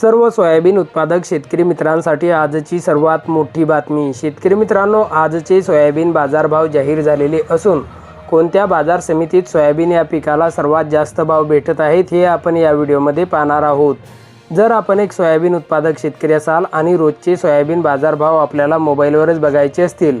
सर्व सोयाबीन उत्पादक शेतकरी मित्रांसाठी आजची सर्वात मोठी बातमी. शेतकरी मित्रांनो आजचे सोयाबीन बाजारभाव जाहीर झालेले असून कोणत्या बाजार समितीत सोयाबीन या पिकाला सर्वात जास्त भाव भेटत आहेत हे आपण या व्हिडिओमध्ये पाहणार आहोत. जर आपण एक सोयाबीन उत्पादक शेतकरी असाल आणि रोजचे सोयाबीन बाजारभाव आपल्याला मोबाईलवरच बघायचे असतील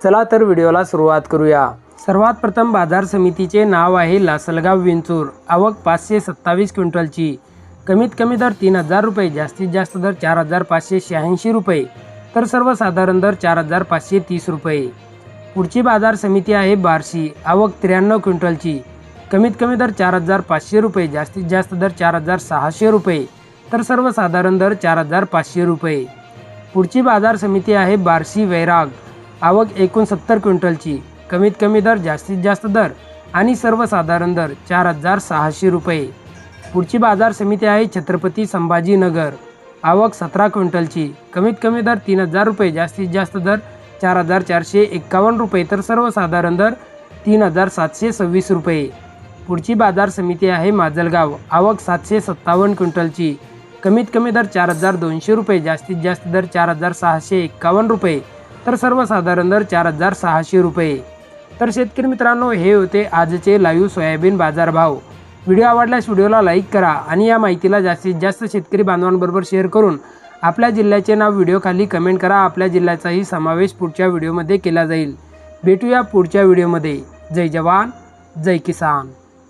चला तर व्हिडिओला सुरुवात करूया. सर्वात प्रथम बाजार समितीचे नाव आहे लासलगाव विंचूर. आवक पाचशे सत्तावीस क्विंटलची. कमीत कमी दर तीन हजार रुपये जास्तीत जास्त दर चार हजार पाचशे शहाऐंशी रुपये तर सर्वसाधारण दर चार हजार पाचशे तीस रुपये. पुढची बाजार समिती आहे बार्शी. आवक त्र्याण्णव क्विंटलची. कमीत कमी दर चार हजार पाचशे रुपये जास्तीत जास्त दर चार हजार सहाशे रुपये तर सर्वसाधारण दर चार हजार पाचशे रुपये. पुढची बाजार समिती आहे बार्शी वैराग. आवक एकोणसत्तर क्विंटलची. कमीत कमी दर जास्तीत जास्त दर आणि सर्वसाधारण दर चार हजार सहाशे रुपये. पुढची बाजार समिती आहे छत्रपती संभाजीनगर. आवक सतरा क्विंटलची. कमीत कमी दर तीन हजार रुपये जास्तीत जास्त दर चार हजार चारशे एक्कावन्न रुपये तर सर्वसाधारण दर तीन हजार सातशे सव्वीस रुपये. पुढची बाजार समिती आहे माजलगाव. आवक सातशे सत्तावन्न क्विंटलची. कमीत कमी दर चार हजार दोनशे रुपये जास्तीत जास्त दर चार हजार सहाशे एक्कावन्न रुपये. तर सर्वसाधारण दर चार हजार सहाशे रुपये. तर शेतकरी मित्रांनो हे होते आजचे लाईव्ह सोयाबीन बाजारभाव. व्हिडिओ आवडल्यास व्हिडिओला लाईक करा आणि या माहितीला जास्तीत जास्त शेतकरी बांधवांबरोबर शेअर करून आपल्या जिल्ह्याचे नाव व्हिडिओखाली कमेंट करा. आपल्या जिल्ह्याचाही समावेश पुढच्या व्हिडिओमध्ये केला जाईल. भेटूया पुढच्या व्हिडिओमध्ये. जय जवान जय किसान.